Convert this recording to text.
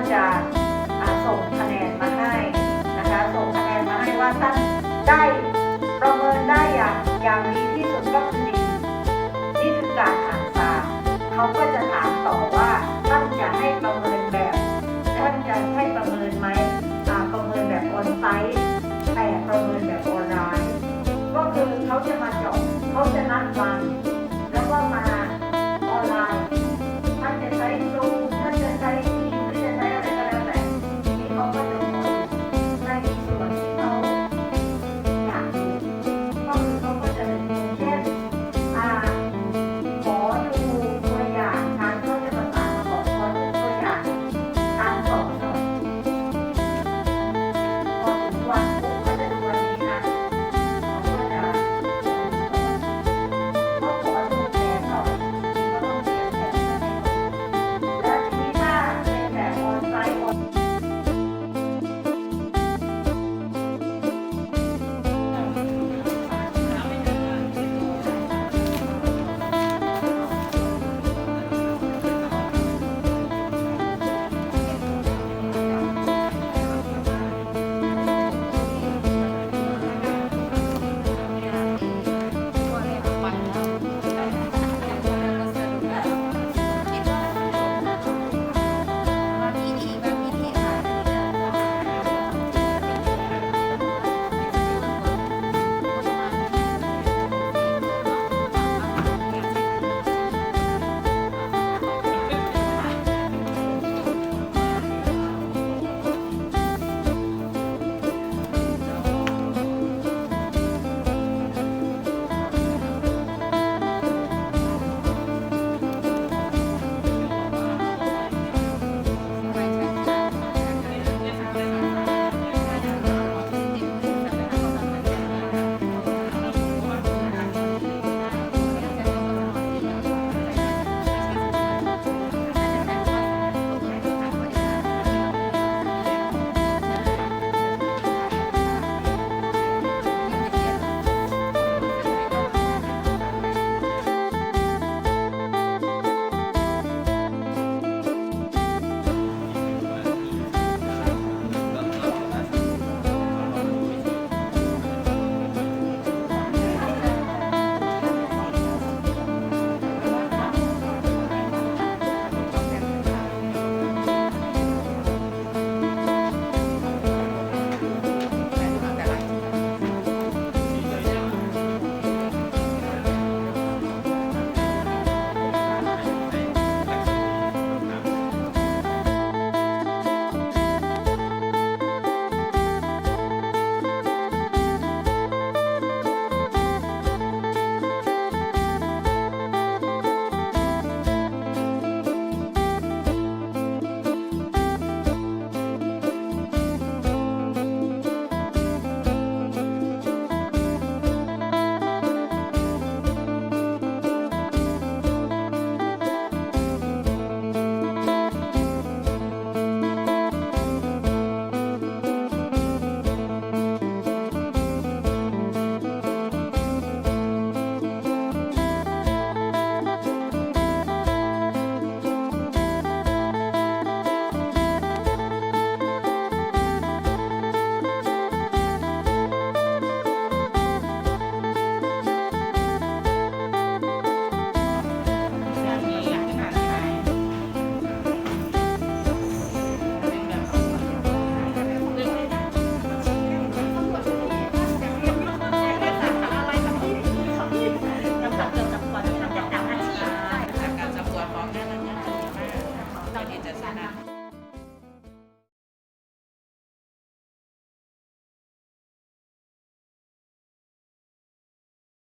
ก็จะส่งคะแนนมาให้นะคะ ส่งคะแนนมาให้ว่าท่านได้ประเมินได้อย่างอย่างดีที่สุดก็คือดีนี่คือการอ่านตามเขาก็จะถามต่อว่าท่านจะให้ประเมินแบบท่านจะให้ประเมินไหมประเมินแบบออนไซต์แต่ประเมินแบบออนไลน์ก็คือเขาจะมาเจาะเขาจะนัดวัน Ana.